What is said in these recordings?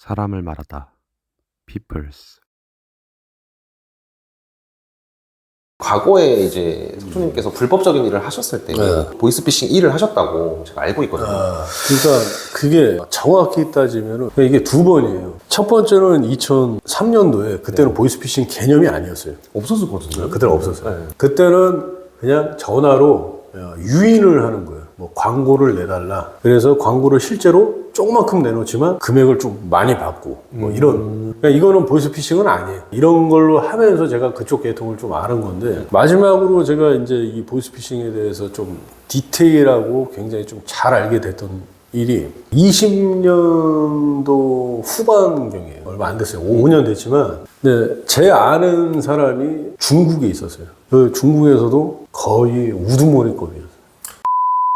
사람을 말하다. peoples. 과거에 이제 석주님께서 불법적인 일을 하셨을 때 네. 보이스피싱 일을 하셨다고 제가 알고 있거든요. 아, 그러니까 그게 정확히 따지면 이게 두 번이에요. 첫 번째는 2003년도에 그때는 보이스피싱 개념이 아니었어요. 없었었거든요. 그때는 없었어요. 네. 그때는 그냥 전화로 어, 유인을 하는 거예요. 뭐 광고를 내달라. 그래서 광고를 실제로 조그만큼 내놓지만 금액을 좀 많이 받고 뭐 이런. 그러니까 이거는 보이스피싱은 아니에요. 이런 걸로 하면서 제가 그쪽 계통을 좀 아는 건데 마지막으로 제가 이제 이 보이스피싱에 대해서 좀 디테일하고 굉장히 좀 잘 알게 됐던 일이 20년도 후반경이에요. 얼마 안 됐어요. 5년 됐지만, 근데 제 아는 사람이 중국에 있었어요. 그 중국에서도 거의 우두머리급이었어요.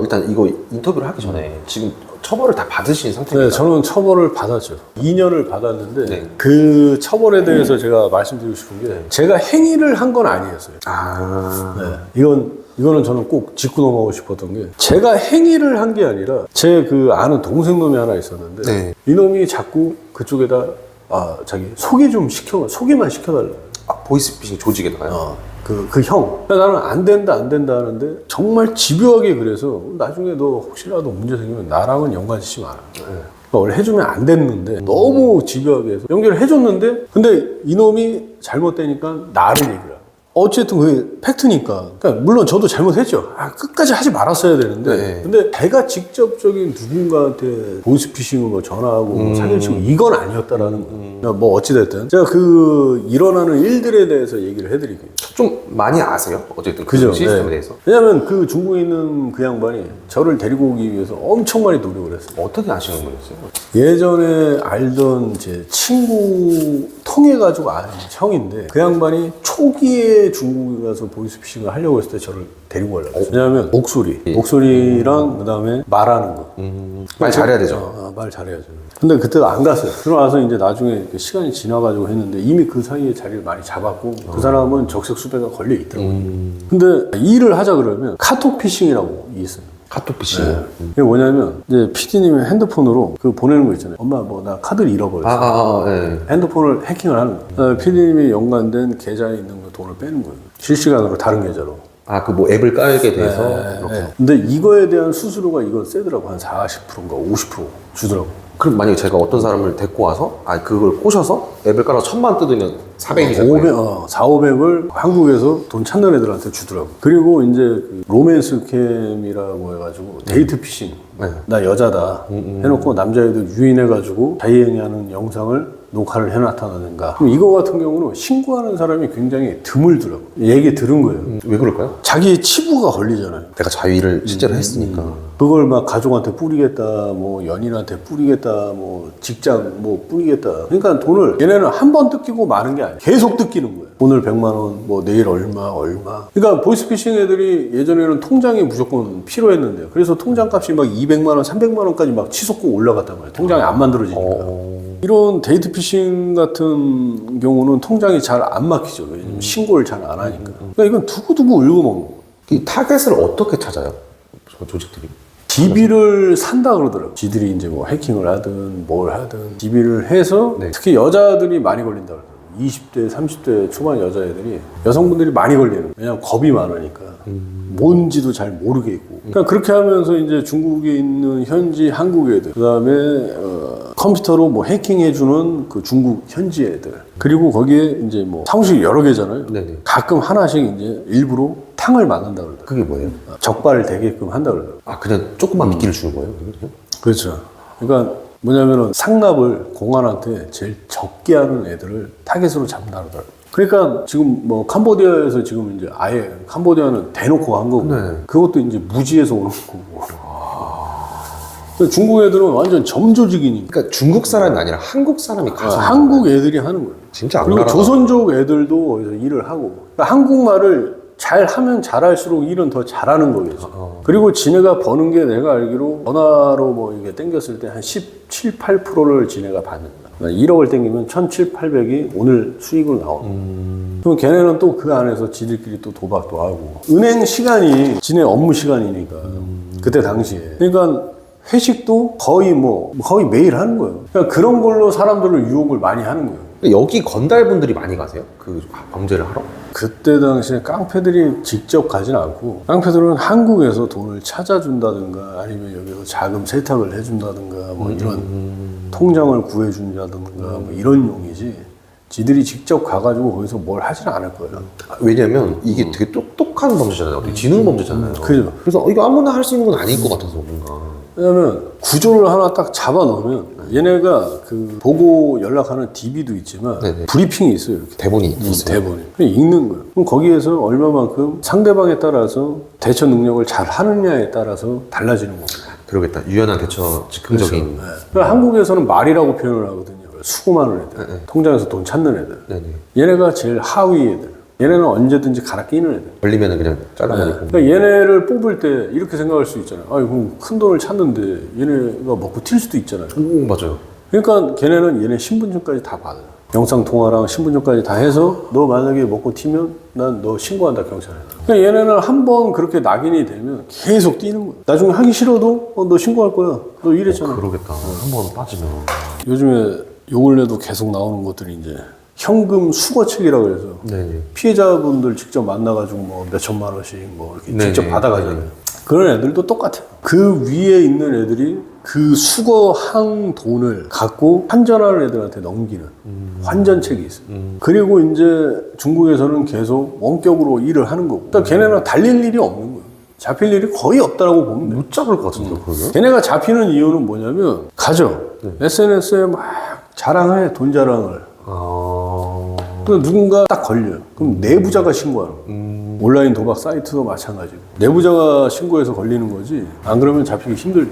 일단 이거 인터뷰를 하기 전에 지금 처벌을 다 받으신 네, 상태입니다. 저는 처벌을 받았죠. 2년을 받았는데 네. 그 처벌에 대해서 제가 말씀드리고 싶은 게 제가 행위를 한 건 아니었어요. 아, 네. 이건 이거는 저는 꼭 짚고 넘어가고 싶었던 게 제가 행위를 한 게 아니라 제 그 아는 동생 놈이 하나 있었는데 네. 이놈이 자꾸 그쪽에다 아 자기 소개 좀 시켜 소개만 시켜달라. 아, 보이스피싱 조직에다가요? 어, 그, 그 형. 나는 안 된다, 안 된다 하는데, 정말 집요하게 그래서, 나중에 너 혹시라도 문제 생기면 나랑은 연관짓지 마라. 그러니까 원래 해주면 안 됐는데, 너무 집요하게 해서 연결을 해줬는데, 근데 이놈이 잘못되니까 나를 얘기를. 어쨌든 그게 팩트니까. 그러니까 물론 저도 잘못했죠. 아, 끝까지 하지 말았어야 되는데. 네. 근데 제가 직접적인 누군가한테 보이스피싱을 뭐 전화하고 뭐 사기를 치고 이건 아니었다라는 거예요. 그러니까 뭐 어찌됐든. 제가 그 일어나는 일들에 대해서 얘기를 해드릴게요. 좀 많이 아세요? 어쨌든 그 그죠? 시스템에 네. 대해서. 왜냐면 그 중국에 있는 그 양반이 저를 데리고 오기 위해서 엄청 많이 노력을 했어요. 어떻게 아시는 거였어요? 예전에 알던 제 친구 통해 가지고 아는 형인데 그 양반이 초기에 중국에 가서 보이스피싱을 하려고 했을 때 저를 데리고 가려고 했어요. 왜냐면 목소리, 목소리랑 그다음에 말하는 거. 음, 말 잘해야 되죠. 어, 어, 말 잘해야죠. 근데 그때 안 갔어요. 들어와서 이제 나중에 시간이 지나가지고 했는데 이미 그 사이에 자리를 많이 잡았고 그 사람은 적색 수배가 걸려 있더라고요. 근데 일을 하자 그러면 카톡 피싱이라고 있어요. 카톡피싱. 이게 뭐냐면 이제 PD님의 핸드폰으로 그 보내는 거 있잖아요. 엄마 뭐 나 카드를 잃어버렸어. 아, 아, 아, 네. 핸드폰을 해킹을 하는 거예요. PD님이 연관된 계좌에 있는 거 돈을 빼는 거예요. 실시간으로 다른 계좌로. 아, 그 뭐 앱을 깔게 돼서 그렇게. 네. 근데 이거에 대한 수수료가 이건 세더라고. 한 40%인가 50% 주더라고. 그럼 만약에 제가 어떤 사람을 데리고 와서 아 그걸 꼬셔서 앱을 깔아서 천만 뜯으면 400이 되는 500, 거예요? 어, 4, 500을 한국에서 돈 찾는 애들한테 주더라고. 그리고 이제 그 로맨스 캠이라고 해가지고 데이트 피싱. 네. 나 여자다. 해놓고 남자애들 유인해가지고 자이행위하는 영상을 녹화를 해놨다든가. 그럼 이거 같은 경우는 신고하는 사람이 굉장히 드물더라고. 얘기 들은 거예요. 음, 왜 그럴까요? 자기 치부가 걸리잖아요. 내가 자위를 실제로 했으니까. 그걸 막 가족한테 뿌리겠다, 뭐 연인한테 뿌리겠다, 뭐 직장 뭐 뿌리겠다. 그러니까 돈을 얘네는 한 번 뜯기고 마는 게 아니야. 계속 뜯기는 거예요. 오늘 100만 원, 뭐 내일 얼마, 얼마. 그러니까 보이스피싱 애들이 예전에는 통장이 무조건 필요했는데 그래서 통장 값이 막 200만 원, 300만 원까지 막 치솟고 올라갔단 말이에요. 통장이 안 만들어지니까. 어. 이런 데이트 피싱 같은 경우는 통장이 잘 안 막히죠. 왜냐면 신고를 잘 안 하니까. 그러니까 이건 두고두고 울고 먹는 거예요. 이 타겟을 어떻게 찾아요? 저 조직들이. DB를 산다 그러더라고요. 지들이 이제 뭐 해킹을 하든 뭘 하든 DB를 해서 네. 특히 여자들이 많이 걸린다 그러더라고요. 20대, 30대 초반 여자애들이 여성분들이 많이 걸리는. 왜냐면 겁이 많으니까 뭔지도 잘 모르겠고. 그러니까 그렇게 하면서 이제 중국에 있는 현지 한국 애들, 그 다음에 어, 컴퓨터로 뭐 해킹해주는 그 중국 현지 애들, 그리고 거기에 이제 뭐 사무실 여러 개잖아요. 네네. 가끔 하나씩 이제 일부러 탕을 만든다 그러더라고요. 그게 뭐예요? 적발을 되게끔 한다 그러더라고요. 아 그냥 조금만 미끼를 주는 거예요? 그냥? 그렇죠. 그러니까 뭐냐면은 상납을 공안한테 제일 적게 하는 애들을 타겟으로 잡는다 그러더라고요. 그러니까 지금 뭐 캄보디아에서 지금 이제 아예 캄보디아는 대놓고 한 거고 네. 그것도 이제 무지에서 오는 거고. 중국 애들은 완전 점조직이니까 그러니까 중국 사람이 아니라 한국 사람이 가서 하는 한국? 애들이 하는 거예요. 진짜 안 그리고 가라. 조선족 애들도 일을 하고 그러니까 한국말을 잘 하면 잘할수록 일은 더 잘하는 거겠죠. 어. 그리고 지네가 버는 게 내가 알기로 전화로 뭐 이게 땡겼을 때 한 17, 8%를 지네가 받는다. 그러니까 1억을 땡기면 1,700, 800이 오늘 수익으로 나오는 거예요. 그럼 걔네는 또 그 안에서 지들끼리 또 도박도 하고. 은행 시간이 지네 업무 시간이니까. 그때 당시에. 그러니까 회식도 거의 뭐 거의 매일 하는 거예요. 그러니까 그런 걸로 사람들을 유혹을 많이 하는 거예요. 여기 건달분들이 많이 가세요? 그 범죄를 하러? 그때 당시에 깡패들이 직접 가진 않고 깡패들은 한국에서 돈을 찾아준다든가 아니면 여기서 자금 세탁을 해준다든가 뭐 이런 통장을 구해준다든가 뭐 이런 용이지 지들이 직접 가가지고 거기서 뭘 하지는 않을 거예요. 아, 왜냐면 이게 되게 똑똑한 범죄잖아요. 지능 범죄잖아요. 그죠. 그래서 어, 이거 아무나 할 수 있는 건 아닐 것 같아서 뭔가. 왜냐면 구조를 하나 딱 잡아 놓으면 얘네가 그 보고 연락하는 DB도 있지만 네네. 브리핑이 있어요. 이렇게. 대본이 음, 있어요. 대본이. 그냥 읽는 거예요. 그럼 거기에서 얼마만큼 상대방에 따라서 대처 능력을 잘 하느냐에 따라서 달라지는 겁니다. 그러겠다. 유연한 대처 즉흥적인. 네. 그러니까 한국에서는 말이라고 표현을 하거든요. 수고 많은 애들, 네, 네. 통장에서 돈 찾는 애들. 네 네. 얘네가 제일 하위 애들. 얘네는 언제든지 갈아 끼는 애들. 걸리면은 그냥 잘라버리고. 그러니까 얘네를 뽑을 때 이렇게 생각할 수 있잖아요. 아니, 그럼 큰 돈을 찾는데 얘네가 먹고 튈 수도 있잖아요. 오, 맞아요. 그러니까 걔네는 얘네 신분증까지 다 받아요. 영상 통화랑 신분증까지 다 해서 너 만약에 먹고 튀면 난 너 신고한다 경찰에. 그러니까 얘네는 한 번 그렇게 낙인이 되면 계속 뛰는 거야. 나중에 하기 싫어도 어, 너 신고할 거야. 너 이랬잖아. 그러겠다. 한 번 빠지면. 요즘에 요 근래도 계속 나오는 것들이 이제 현금 수거책이라고 해서 네네. 피해자분들 직접 만나가지고 뭐 몇천만 원씩 뭐 이렇게 네네. 직접 받아가잖아요. 네네. 그런 애들도 똑같아요. 그 위에 있는 애들이 그 수거한 돈을 갖고 환전하는 애들한테 넘기는 환전책이 있어요. 그리고 이제 중국에서는 계속 원격으로 일을 하는 거고. 그러니까 걔네는 달릴 일이 없는 거예요. 잡힐 일이 거의 없다라고 보면 돼요. 못 잡을 것 같은데, 그러면? 걔네가 잡히는 이유는 뭐냐면 가죠. SNS에 막 자랑해 돈 자랑을. 아. 그 누군가 딱 걸려요. 그럼 내부자가 신고하는 거예요. 온라인 도박 사이트도 마찬가지고. 내부자가 신고해서 걸리는 거지. 안 그러면 잡히기 힘들죠.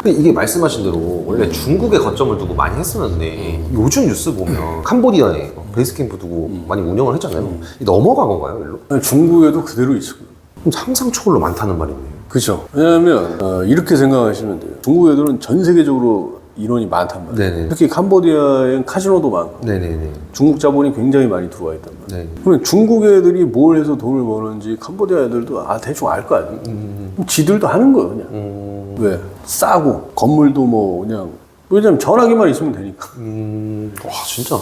근데 이게 말씀하신 대로 원래 중국에 거점을 두고 많이 했었는데 요즘 뉴스 보면 캄보디아에 베이스 캠프 두고 많이 운영을 했잖아요. 넘어간 건가요, 일로? 중국에도 그대로 거예요. 그럼 상상 초월로 많다는 말이네요. 그렇죠. 왜냐하면 어, 이렇게 생각하시면 돼요. 중국 애들은 전 세계적으로 인원이 많단 말이에요. 네네. 특히 캄보디아엔 카지노도 많고 네네네. 중국 자본이 굉장히 많이 들어와 있단 말이에요. 네. 그러면 중국 애들이 뭘 해서 돈을 버는지 캄보디아 애들도 아 대충 알 거 아니에요. 그럼 지들도 하는 거예요, 그냥. 음, 왜? 싸고 건물도 뭐 그냥 왜냐면 전화기만 있으면 되니까. 음, 와, 진짜.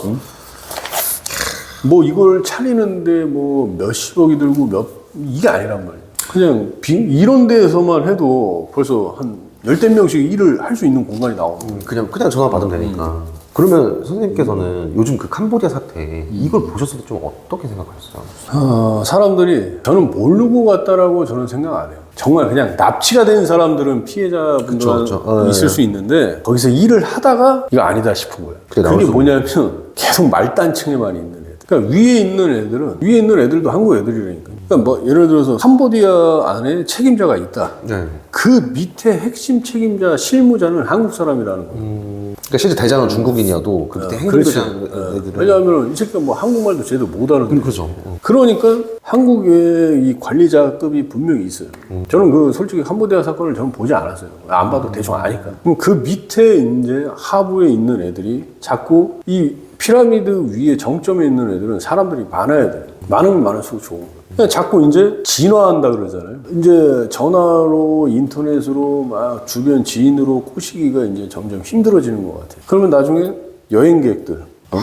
뭐 이걸 차리는데 뭐 몇십억이 들고 몇 이게 아니란 말이에요. 그냥 비- 이런 데에서만 해도 벌써 한 열댓 명씩 일을 할 수 있는 공간이 나오는. 음, 그냥, 그냥 전화 받으면 되니까. 그러면 선생님께서는 요즘 그 캄보디아 사태, 이걸 보셨을 때 좀 어떻게 생각하셨어요? 어, 사람들이 저는 모르고 갔다라고 저는 생각 안 해요. 정말 그냥 납치가 된 사람들은 피해자분들 그쵸, 그쵸. 어, 있을 예. 수 있는데 거기서 일을 하다가 이거 아니다 싶은 거예요. 그게 나올 그게 수 뭐냐면 계속 말단층에만 있는. 그러니까 위에 있는 애들은 위에 있는 애들도 한국 애들이라니까. 그러니까 뭐 예를 들어서 캄보디아 안에 책임자가 있다. 네. 그 밑에 핵심 책임자 실무자는 한국 사람이라는 거예요. 그러니까 실제 대장은 중국인이어도 그 밑에 그렇지. 행정대장 어, 애들은. 왜냐하면 이 새끼가 뭐 한국말도 제대로 못하는데. 음, 그죠. 어. 그러니까 한국에 이 관리자급이 분명히 있어요. 저는 그 솔직히 캄보디아 사건을 저는 보지 않았어요. 안 봐도 대충 아니까. 그럼 그 밑에 이제 하부에 있는 애들이 자꾸 이 피라미드 위에 정점에 있는 애들은 사람들이 많아야 돼요. 많으면 많을수록 좋은 거예요. 그냥 자꾸 이제 진화한다 그러잖아요. 이제 전화로 인터넷으로 막 주변 지인으로 꼬시기가 이제 점점 힘들어지는 것 같아요. 그러면 나중에 여행객들, 어?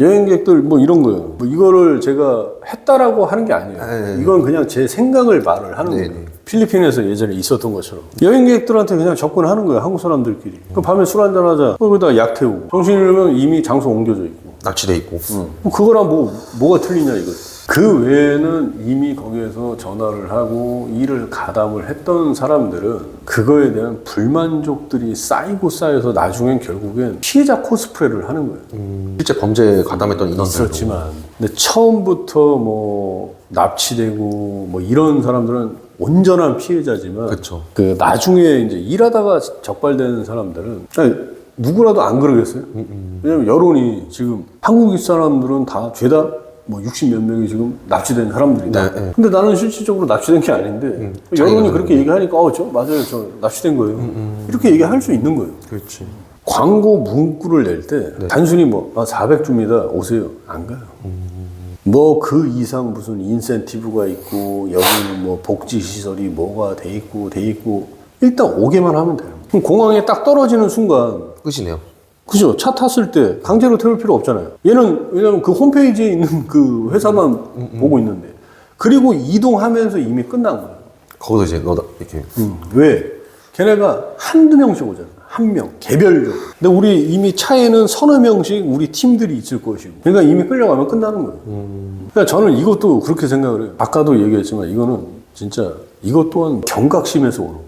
여행객들 뭐 이런 거예요. 뭐 이거를 제가 했다라고 하는 게 아니에요. 네. 이건 그냥 제 생각을 말을 하는 네, 거예요. 네. 필리핀에서 예전에 있었던 것처럼 여행객들한테 그냥 접근하는 거예요. 한국 사람들끼리. 그 밤에 술 한잔 하자. 거기다 약 태우고. 정신이 잃으면 이미 장소 옮겨져 있고. 납치돼 있고. 뭐 그거랑 뭐 뭐가 틀리냐 이거. 그 외에는 이미 거기에서 전화를 하고 일을 가담을 했던 사람들은 그거에 대한 불만족들이 쌓이고 쌓여서 나중엔 결국엔 피해자 코스프레를 하는 거예요. 실제 범죄에 가담했던 인원들도. 있었지만 근데 처음부터 뭐 납치되고 뭐 이런 사람들은 온전한 피해자지만 그쵸. 그 나중에 이제 일하다가 적발되는 사람들은 아니, 누구라도 안 그러겠어요? 왜냐면 여론이 지금 한국 사람들은 다 죄다 뭐 60몇 명이 지금 납치된 사람들이다. 네, 네. 근데 나는 실질적으로 납치된 게 아닌데 여론이 그렇게 얘기하니까 어, 저 맞아요. 저 납치된 거예요. 이렇게 얘기할 수 있는 거예요. 그렇지. 광고 문구를 낼때 단순히 뭐 아, 400주입니다 오세요 안 가요 뭐 그 이상 무슨 인센티브가 있고 여기는 뭐 복지 시설이 뭐가 돼 있고 돼 있고 일단 오게만 하면 돼요. 그럼 공항에 딱 떨어지는 순간 끝이네요. 그죠? 차 탔을 때 강제로 태울 필요 없잖아요. 얘는 왜냐면 그 홈페이지에 있는 그 회사만 보고 있는데 그리고 이동하면서 이미 끝난 거예요. 거기서 이제 너 이렇게 음, 왜? 걔네가 한두 명씩 오잖아. 한 명, 개별적으로. 근데 우리 이미 차에는 서너 명씩 우리 팀들이 있을 것이고. 그러니까 이미 끌려가면 끝나는 거예요. 그러니까 저는 이것도 그렇게 생각을 해요. 아까도 얘기했지만 이거는 진짜 이것 또한 경각심에서 오는 거예요.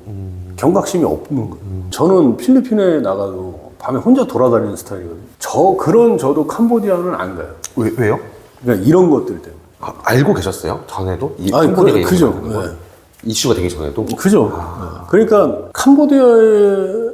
경각심이 없는 거예요. 저는 필리핀에 나가도 밤에 혼자 돌아다니는 스타일이거든요. 저, 그런 저도 캄보디아는 안 가요. 왜, 왜요? 그러니까 이런 것들 때문에. 아, 알고 계셨어요? 전에도? 이 아니, 캄보디아가 그- 그죠. 있는 거? 네. 이슈가 되기 전에도? 그죠. 네. 그러니까 캄보디아에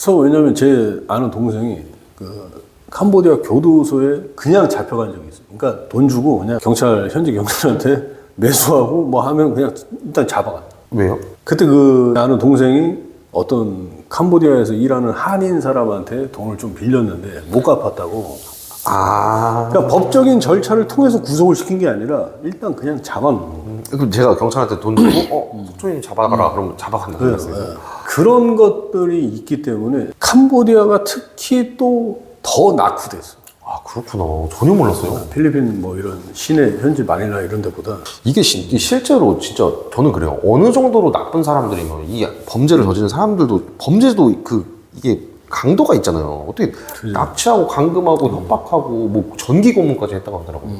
서 왜냐면 제 아는 동생이 그 캄보디아 교도소에 그냥 잡혀간 적이 있어요. 그러니까 돈 주고 그냥 경찰 현지 경찰한테 매수하고 뭐 하면 그냥 일단 잡아갔다. 왜요? 그때 그 아는 동생이 어떤 캄보디아에서 일하는 한인 사람한테 돈을 좀 빌렸는데 못 갚았다고. 아. 그러니까 법적인 절차를 통해서 구속을 시킨 게 아니라 일단 그냥 잡아놓은 거예요. 그럼 제가 경찰한테 돈 주고, 어, 속초님 잡아가라. 그러면 잡아간다. 그랬어요. 네. 그런 것들이 있기 때문에 캄보디아가 특히 또 더 낙후됐어. 아, 그렇구나. 전혀 몰랐어요. 필리핀 뭐 이런 시내 현지 마닐라 이런 데보다 이게, 시- 이게 실제로 진짜 저는 그래요. 어느 정도로 나쁜 사람들이면 이 범죄를 저지른 사람들도 범죄도 그 이게 강도가 있잖아요. 어떻게 납치하고 감금하고 협박하고 뭐 전기 고문까지 했다고 하더라고요.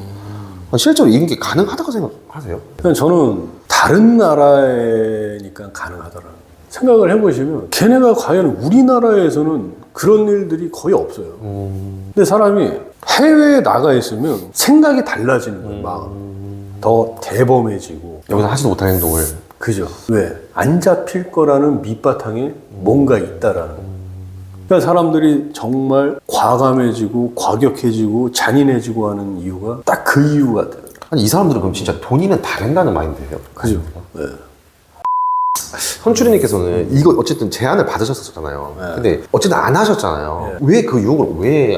아, 실제로 이런 게 가능하다고 생각하세요? 그냥 저는 다른 나라니까 가능하더라고요. 생각을 해보시면 걔네가 과연 우리나라에서는 그런 일들이 거의 없어요. 근데 사람이 해외에 나가 있으면 생각이 달라지는 거예요, 마음. 더 대범해지고. 여기서 하지도 못할 행동을 그죠. 왜? 안 잡힐 거라는 밑바탕에 뭔가 있다라는. 거. 그러니까 사람들이 정말 과감해지고 과격해지고 잔인해지고 하는 이유가 딱 그 이유 같아요. 아니 이 사람들은 그럼 진짜 돈이면 다 된다는 마인드예요. 그죠. 네. 선출이님께서는 이거 어쨌든 제안을 받으셨었잖아요. 네. 근데 어쨌든 안 하셨잖아요. 왜 그 유혹을 왜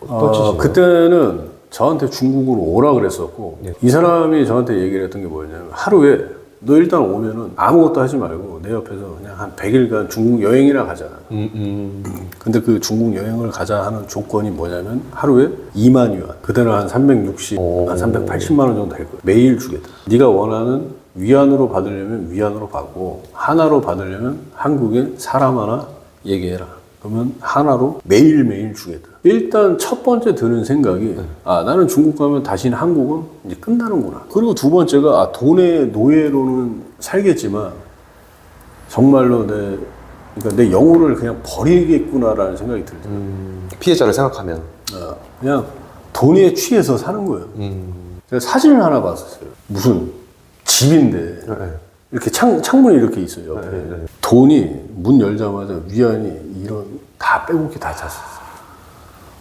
어, 떨치신 거예요? 그때는 저한테 중국으로 오라 그랬었고 네. 이 사람이 저한테 얘기를 했던 게 뭐냐면 하루에 너 일단 오면은 아무것도 하지 말고 내 옆에서 그냥 한 100일간 중국 여행이나 가자. 음, 음. 근데 그 중국 여행을 가자 하는 조건이 뭐냐면 하루에 2만 유안. 그때는 한 360, 오. 한 380만 원 정도 될 거야. 매일 주겠다. 네가 원하는 위안으로 받으려면 위안으로 받고 하나로 받으려면 한국에 사람 하나 얘기해라. 그러면 하나로 매일매일 주겠다. 일단 첫 번째 드는 생각이 아 나는 중국 가면 다시는 한국은 이제 끝나는구나. 그리고 두 번째가 아 돈의 노예로는 살겠지만 정말로 내 그러니까 내 영혼을 그냥 버리겠구나라는 생각이 들죠. 음, 피해자를 생각하면 어, 그냥 돈에 취해서 사는 거예요. 음. 제가 사진을 하나 봤었어요. 무슨 집인데 네. 이렇게 창, 창문이 이렇게 있어요. 옆에. 네, 네. 돈이 문 열자마자 위안이 이런 다 빼곡히 다 찼어요.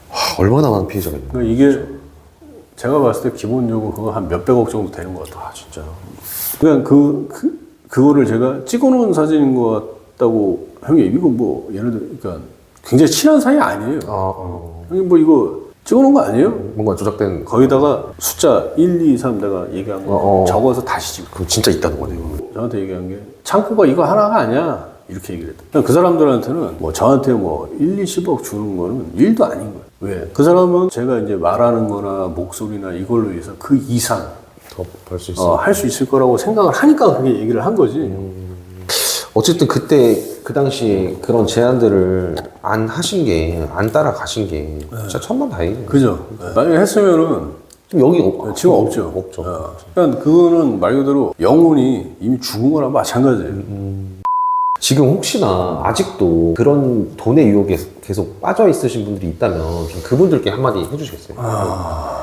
하, 얼마나 많은 피해자가 있는 거예요? 그러니까 이게 제가 봤을 때 기본적으로 그거 한 몇백억 정도 되는 것 같아요. 진짜. 그냥 그, 그, 그거를 제가 찍어놓은 사진인 것 같다고 형님 이거 뭐 예를 들어 그러니까 굉장히 친한 사이 아니에요. 아, 어. 형님 뭐 이거 찍어놓은 거 아니에요? 뭔가 조작된 거기다가 숫자 1, 2, 3 내가 얘기한 거 어, 어. 적어서 다시 찍고 그럼 진짜 있다는 거네요. 저한테 얘기한 게 창고가 이거 하나가 아니야 이렇게 얘기를 했다 그냥 그 사람들한테는 뭐 저한테 뭐 1, 2, 10억 주는 거는 일도 아닌 거예요 왜? 그 사람은 제가 이제 말하는 거나 목소리나 이걸로 해서 그 이상 더 벌 수 있어. 어, 할수 있을 거라고 생각을 하니까 그게 얘기를 한 거지 어쨌든 그때 그 당시 그런 제안들을 안 하신 게 안 따라가신 게 진짜 천만다행이에요. 그죠? 만약에 했으면은 지금 여기 없, 지금 없죠. 없죠. 어. 그러니까 그거는 말 그대로 영혼이 이미 죽은 거랑 마찬가지예요. 지금 혹시나 아직도 그런 돈의 유혹에 계속 빠져 있으신 분들이 있다면 좀 그분들께 한마디 해주시겠어요?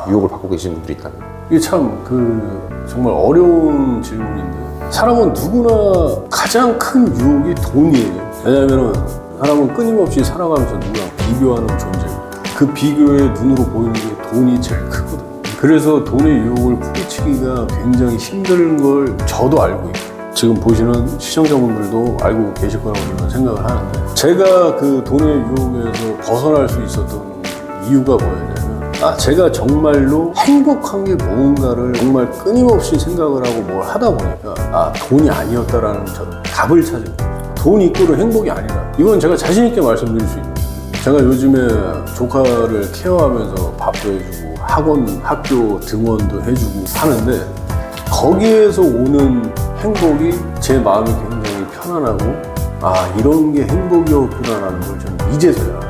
유혹을 받고 계신 분들이 있다면. 이게 참 그 정말 어려운 질문인데 사람은 누구나 가장 큰 유혹이 돈이에요. 왜냐하면 사람은 끊임없이 살아가면서 누구랑 비교하는 존재예요. 그 비교의 눈으로 보이는 게 돈이 제일 크거든. 그래서 돈의 유혹을 뿌리치기가 굉장히 힘든 걸 저도 알고 있고 지금 보시는 시청자분들도 알고 계실 거라고 생각을 하는데 제가 그 돈의 유혹에서 벗어날 수 있었던 이유가 뭐였냐면 아 제가 정말로 행복한 게 뭔가를 정말 끊임없이 생각을 하고 뭘 하다 보니까 아 돈이 아니었다라는 저 답을 찾은 거예요. 돈 있고로 행복이 아니다. 이건 제가 자신 있게 말씀드릴 수 있는. 제가 요즘에 조카를 케어하면서 밥도 해주고 학원, 학교 등원도 해주고 하는데 거기에서 오는 행복이 제 마음이 굉장히 편안하고 아 이런 게 행복이었구나라는 걸 저는 이제서야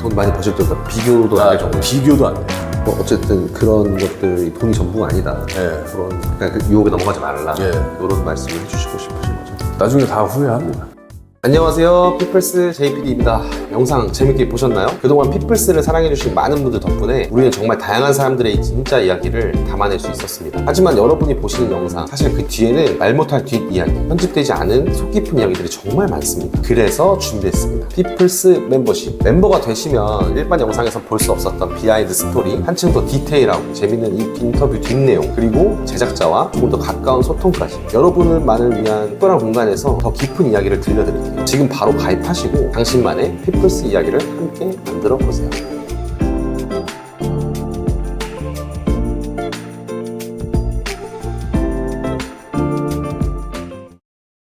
돈 많이 버실 때보다 비교도 안될 정도. 비교도 안 돼. 뭐 어쨌든 그런 것들이 돈이 전부가 아니다. 예. 그런 그러니까 그 유혹에 넘어가지 말라. 예. 이런 말씀을 해주시고 싶으신 거죠. 나중에 다 후회합니다. 안녕하세요. 피플스 JPD입니다. 영상 재밌게 보셨나요? 그동안 피플스를 사랑해주신 많은 분들 덕분에 우리는 정말 다양한 사람들의 진짜 이야기를 담아낼 수 있었습니다. 하지만 여러분이 보시는 영상, 사실 그 뒤에는 말 못할 뒷이야기, 편집되지 않은 속 깊은 이야기들이 정말 많습니다. 그래서 준비했습니다. 피플스 멤버십. 멤버가 되시면 일반 영상에서 볼 수 없었던 비하인드 스토리, 한층 더 디테일하고 재밌는 이 인터뷰 뒷내용, 그리고 제작자와 조금 더 가까운 소통까지 여러분을만을 위한 특별한 공간에서 더 깊은 이야기를 들려드릴게요. 지금 바로 가입하시고 당신만의 피플스 이야기를 함께 만들어 보세요.